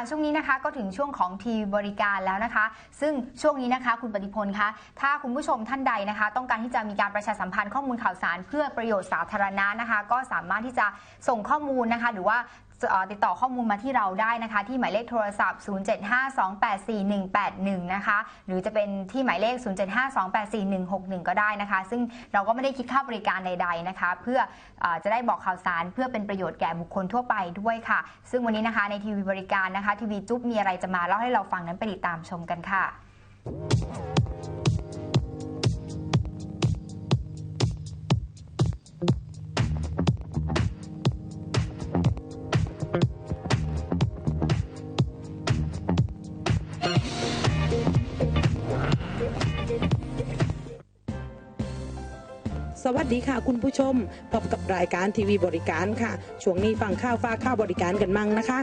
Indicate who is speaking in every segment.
Speaker 1: ช่วงนี้นะคะก็ถึงช่วงของทีวีบริการแล้วนะคะ ซึ่งช่วงนี้นะคะคุณปฏิพลคะถ้าคุณผู้ชมท่านใดนะคะ ต้องการที่จะมีการประชาสัมพันธ์ข้อมูลข่าวสาร เพื่อประโยชน์สาธารณะนะคะ ก็สามารถที่จะส่งข้อมูลนะคะ หรือว่า ติดต่อข้อมูลมาที่เราได้นะคะ ที่หมายเลขโทรศัพท์ 0752841181 นะคะ หรือจะเป็นที่หมายเลข 0752841161 ก็ได้นะคะ ซึ่งเราก็ไม่ได้คิดค่าบริการใด ๆนะคะ เพื่อออจะได้บอกข่าวสารเพื่อเป็นประโยชน์แก่บุคคลทั่วไปด้วยค่ะ ซึ่งวันนี้นะคะในทีวีบริการนะคะทีวีจุ๊บมีอะไรจะมาเล่าให้เราฟังนั้นไปติดตามชมกันค่ะ
Speaker 2: วัสดีค่ะคุณผู้ชม พบกับรายการทีวีบริการค่ะ ช่วงนี้ฟังข่าวฟ้าข่าวบริการกันมั่งนะคะ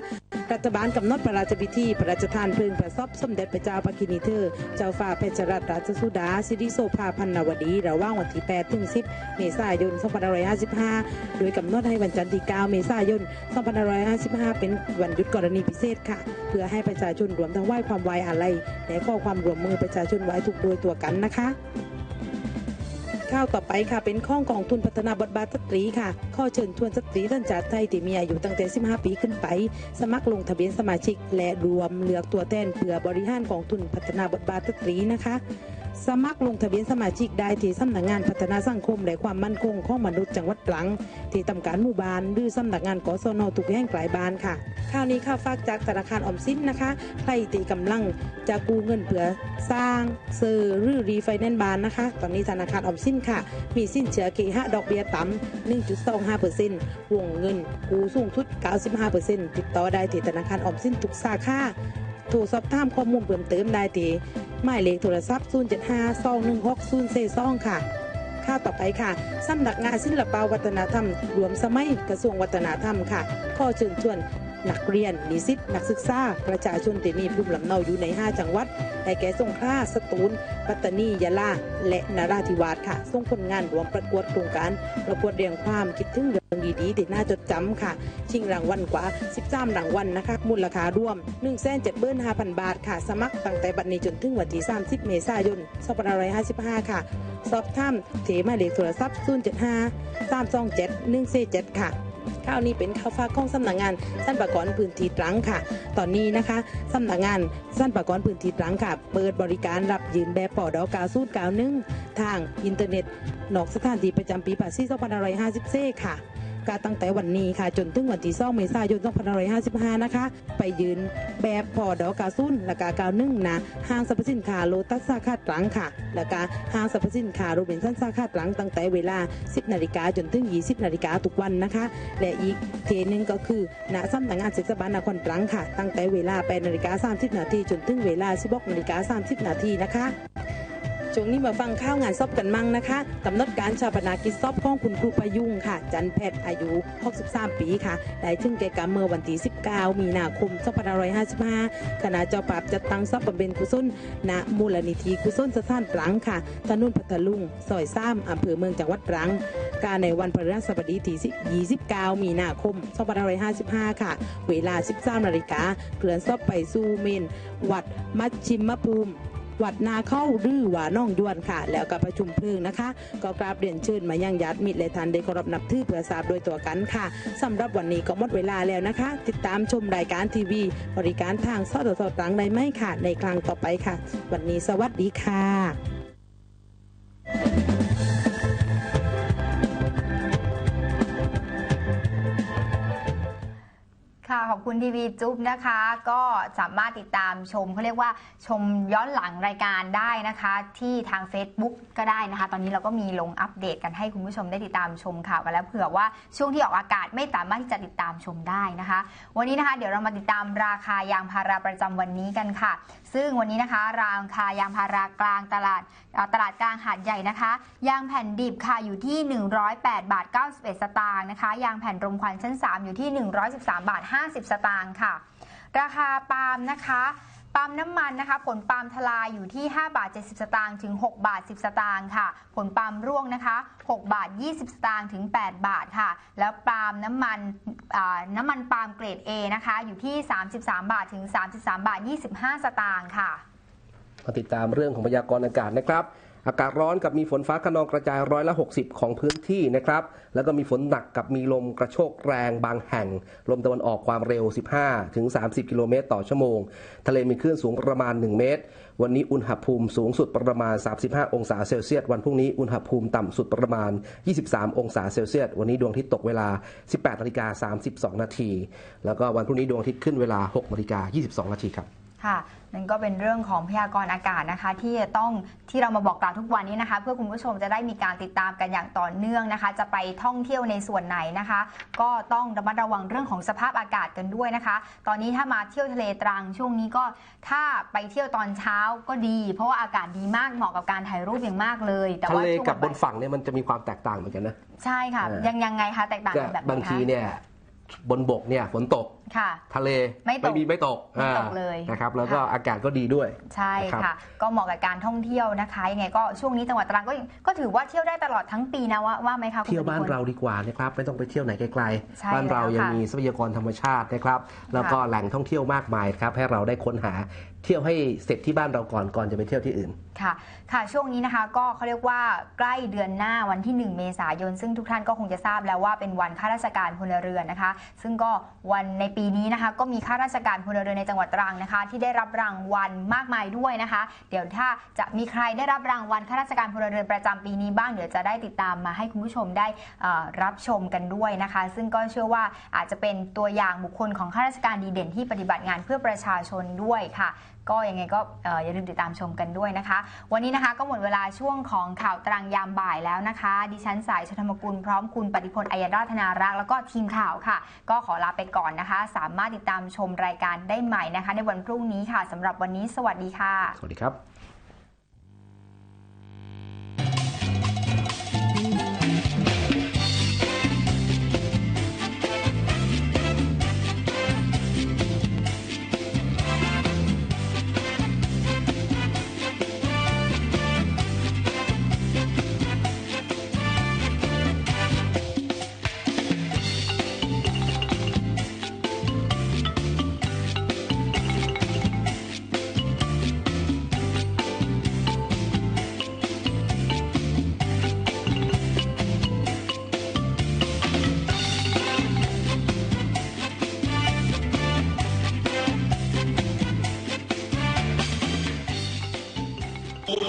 Speaker 2: รัฐบาลกำหนดพระราชพิธีพระราชทานเพลิงพระศพสมเด็จพระเจ้าปกินีเธอร์เจ้าฟ้าเพชรรัตนราชสุดา สิริโสภาพันนวดี ระหว่างวันที่8ถึง10 เมษายน 2555 โดยกำหนดให้วันจันทร์ที่ 9 เมษายน 2555 เป็นวันหยุดกรณีพิเศษค่ะ เพื่อให้ประชาชนรวมทั้งไหว้ความไว้อาลัยและข้อความรวมมือประชาชนไว้ทุกโดยตัวกันนะคะ ข้าวต่อไปค่ะ เป็นข้องกองทุนพัฒนาบทบาทสตรีค่ะ ข้อเชิญชวนสตรีท่านจากไทยที่มีอายุตั้งแต่ 15 ปีขึ้นไป สมัครลงทะเบียนสมาชิก และรวมเลือกตัวแทนเพื่อบริหารกองทุนพัฒนาบทบาทสตรีนะคะ สมัครลงทะเบียนสมาชิกได้ที่สำนักงานพัฒนาสังคม และความมั่นคงของมนุษย์จังหวัดตรัง ที่ทำการหมู่บ้านหรือสำนักงานกศนทุกแห่งปลายบานค่ะข่าวนี้ข่าวฝากจากธนาคารออมสินนะคะ ใครตีกำลังจะกู้เงินเพื่อสร้างเซอร์หรือรีไฟแนนซ์บ้านนะคะ ตอนนี้ธนาคารออมสินค่ะ มีสินเชื่อเคหะดอกเบี้ยต่ำ1.25%วงเงินกู้สูงสุด 95%ติดต่อได้ที่ธนาคารออมสินทุกสาขาโทรสอบถามข้อมูลเพิ่มเติมได้ที่ หมายเลขโทรศัพท์ 075-216-042 ค่ะข่าวต่อไปค่ะสำนักงานศิลปวัฒนธรรม รวมสมัยกระทรวงวัฒนธรรมค่ะ ข้อเชิญชวน นักเรียน นิสิต นักศึกษา ประชาชนที่มีภูมิลำเนาอยู่ใน 5 จังหวัดได้แก่สงขลา สตูล ปัตตานี ยะลา และนราธิวาสค่ะ ส่งผลงานรวมประกวดโครงการ ประกวดเรียงความคิดถึงเรื่องดีๆที่น่าจดจำค่ะ ชิงรางวัลกว่า 13 รางวัลนะคะ มูลค่ารวม1 7 5 0 0 0 บาทค่ะ สมัครตั้งแต่บัดนี้จนถึงวันที่ 30 เมษายน 2555 ค่ะ สอบถามเทมาเลขโทรศัพท์ 075 327 147 ค่ะ ข้าวนี้เป็นข้าวฟ้ากของสำนักงานสั้นประกรพื้นที่ตรังค่ะ ตอนนี้นะคะสำนักงานสั้นประกรพื้นที่ตรังค่ะ เปิดบริการรับยืนแบบปอดอกาสูตรกาวนึ่งทางอินเทอร์เน็ตนอกสถานที่ประจำปีปัสซี่2554ค่ะ การตั้งแต่วันนี้ค่ะ จนถึงวันที่2เมษายน2555 นะคะ ไปยืนแบบพอดอกาซุนและกากาวนึ่งนะห้างสรรพสินค้าโลตัสสาขาตรังค่ะ และกาห้างสรรพสินค้าโรบินสันสาขาตรังตั้งแต่เวลา 10นาฬิกาจนถึง 20นาฬิกาทุกวันนะคะ และอีกเทนึงก็คือณสำนักงานเทศบาลนครตรังค่ะ ตั้งแต่เวลา8นาฬิกา30นาทีจนถึงเวลา16นาฬิกา30นาทีนะคะ ช่วงนี้มาฟังข้าวงานซอบกันมั่งนะคะกำหนดการชาปนากิจซอบของคุณครูประยุงค่ะ จันแพทย์อายุ 63 ปีค่ะ ได้ถึงแก่กรรมเมื่อวันที่ 19 มีนาคม 2555คณะเจ้าปราบจัดตั้งซอบบำเพ็ญกุศลณมูลนิธิกุศลสถานตรังค่ะถนนพัทลุงซอยซ้ำอำเภอเมืองจังหวัดตรังการในวันพฤหัสบดีที่29 มีนาคม 2555 ค่ะ เวลา 13นาฬิกาเคลื่อนซอบไปสู่เมน วัดมัชชิมภูมิ วัดนาเข้าหรือว่าน้องยวนค่ะ แล้วก็ประชุมเพลิงนะคะ ก็กราบเรียนเชิญมายังญาติมิตรและทันได้เคารพนับถือเพื่อทราบโดยตัวกันค่ะสำหรับวันนี้ก็หมดเวลาแล้วนะคะ ติดตามชมรายการทีวี บริการทางสดสดตังได้ไหมค่ะ ในครั้งต่อไปค่ะ วันนี้สวัสดีค่ะ
Speaker 1: ขอบคุณทีวีจุ๊บนะคะ ก็สามารถติดตามชมเขาเรียกว่าชมย้อนหลังรายการได้นะคะ ที่ทาง Facebook ก็ได้นะคะ ตอนนี้เราก็มีลงอัปเดตกันให้คุณผู้ชมได้ติดตามชมข่าวกันแล้วเผื่อว่าช่วงที่ออกอากาศไม่สามารถที่จะติดตามชมได้นะคะ วันนี้นะคะเดี๋ยวเรามาติดตามราคายางพาราประจำวันนี้กันค่ะ ซึ่งวันนี้นะคะ ราคายางพารากลางตลาดตลาดกลางหาดใหญ่นะคะ ยางแผ่นดิบค่ะอยู่ที่ 108บาท91 สตางค์นะคะ ยางแผ่นรมควันชั้น 3 อยู่ที่ 113บาท50สตางค์ค่ะ ราคาปาล์มนะคะปาล์มน้ำมันนะคะ ผลปาล์มทลายอยู่ที่ 5 บาท 70 สตางค์ถึง 6 บาท 10 สตางค์ค่ะ ผลปาล์มร่วงนะคะ 6 บาท 20 สตางค์ถึง 8 บาทค่ะ แล้วปาล์มน้ำมันน้ำมันปาล์มเกรด A นะคะ อยู่ที่ 33 บาทถึง 33 บาท 25 สตางค์ค่ะ
Speaker 3: มาติดตามเรื่องของพยากรณ์อากาศนะครับ อากาศร้อนกับมีฝนฟ้าขนองกระจายร้อยละ 60 ของพื้นที่นะครับ แล้วก็มีฝนหนักกับมีลมกระโชกแรงบางแห่ง ลมตะวันออกความเร็ว 15 ถึง 30 กิโลเมตรต่อชั่วโมง ทะเลมีคลื่นสูงประมาณ 1 เมตร วันนี้อุณหภูมิสูงสุดประมาณ 35 องศาเซลเซียส วันพรุ่งนี้อุณหภูมิต่ำสุดประมาณ 23 องศาเซลเซียส วันนี้ดวงอาทิตย์ตกเวลา 18นาฬิกา32 นาที แล้วก็วันพรุ่งนี้ดวงอาทิตย์ขึ้นเวลา 6นาฬิกา22 นาทีครับ
Speaker 1: ค่ะนั่นก็เป็นเรื่องของพยากรณ์อากาศนะคะ ที่จะต้องที่เรามาบอกกล่าวทุกวันนี้นะคะ เพื่อคุณผู้ชมจะได้มีการติดตามกันอย่างต่อเนื่องนะคะ จะไปท่องเที่ยวในส่วนไหนนะคะ ก็ต้องระมัดระวังเรื่องของสภาพอากาศกันด้วยนะคะ ตอนนี้ถ้ามาเที่ยวทะเลตรังช่วงนี้ก็ถ้าไปเที่ยวตอนเช้าก็ดี เพราะว่าอากาศดีมากเหมาะกับการถ่ายรูปอย่างมากเลยแต่
Speaker 3: ทะ
Speaker 1: ว่า
Speaker 3: เล
Speaker 1: ช่วง
Speaker 3: กับบน
Speaker 1: บ่าย
Speaker 3: ฝั่งเนี่ยมันจะมีความแตกต่างเหมือนกันนะ
Speaker 1: ใช่ค่ะ
Speaker 3: เออ
Speaker 1: ยังยังไงคะแตกต่าง
Speaker 3: ก็
Speaker 1: กันแบบไหนคะ
Speaker 3: บางทีเนี่ย บนบกเนี่ยฝนตก
Speaker 1: ค่ะ
Speaker 3: ทะเล
Speaker 1: ไม่ตก
Speaker 3: มีไม่ตก
Speaker 1: ไม่ตก
Speaker 3: อ่า
Speaker 1: เลย
Speaker 3: นะครับ แล้วก็
Speaker 1: ค่ะ
Speaker 3: อากาศก็ดีด้วย
Speaker 1: ใช่
Speaker 3: นะครับ
Speaker 1: ค่ะ ก็เหมาะกับการท่องเที่ยวนะคะ ยังไงก็ช่วงนี้จังหวัดตรังก็ยังก็ถือว่าเที่ยวได้ตลอดทั้งปีนะว่าว่าไหมคะคุณ
Speaker 3: เที่ยวบ้าน
Speaker 1: ปฏิพล
Speaker 3: เราดีกว่านะครับ ไม่ต้องไปเที่ยวไหนไกล
Speaker 1: ใช่
Speaker 3: ๆบ้านเรา
Speaker 1: แล้ว
Speaker 3: ยัง
Speaker 1: ค่ะ
Speaker 3: มีทรัพยากรธรรมชาตินะครับ แล้วก็แหล่งท่องเที่ยวมากมายครับ ให้เราได้ค้นหา เที่ยวให้เสร็จที่บ้านเราก่อนก่อนจะไปเที่ยวที่อื่น
Speaker 1: ค่ะ ค่ะ ช่วงนี้นะคะ ก็เขาเรียกว่าใกล้เดือนหน้าวันที่ 1 เมษายน ซึ่งทุกท่านก็คงจะทราบแล้วว่าเป็นวันข้าราชการพลเรือนนะคะ ซึ่งก็วันในปีนี้นะคะ ก็มีข้าราชการพลเรือนในจังหวัดตรังนะคะ ที่ได้รับรางวัลมากมายด้วยนะคะ เดี๋ยวถ้าจะมีใครได้รับรางวัลข้าราชการพลเรือนประจำปีนี้บ้างเดี๋ยวจะได้ติดตามมาให้คุณผู้ชมได้รับชมกันด้วยนะคะ ซึ่งก็เชื่อว่าอาจจะเป็นตัวอย่างบุคคลของข้าราชการดีเด่นที่ปฏิบัติงานเพื่อประชาชนด้วยค่ะ ก็ยังไงก็อย่าลืมติดตามชมกันด้วยนะคะ วันนี้นะคะก็หมดเวลาช่วงของข่าวตรังยามบ่ายแล้วนะคะ ดิฉันสายชธรรมกุลพร้อมคุณปฏิพลอัยราธนารักษ์แล้วก็ทีมข่าวค่ะ ก็ขอลาไปก่อนนะคะ สามารถติดตามชมรายการได้ใหม่นะคะ ในวันพรุ่งนี้ค่ะสำหรับวันนี้สวัสดีค่ะ
Speaker 3: สวัสดีครับ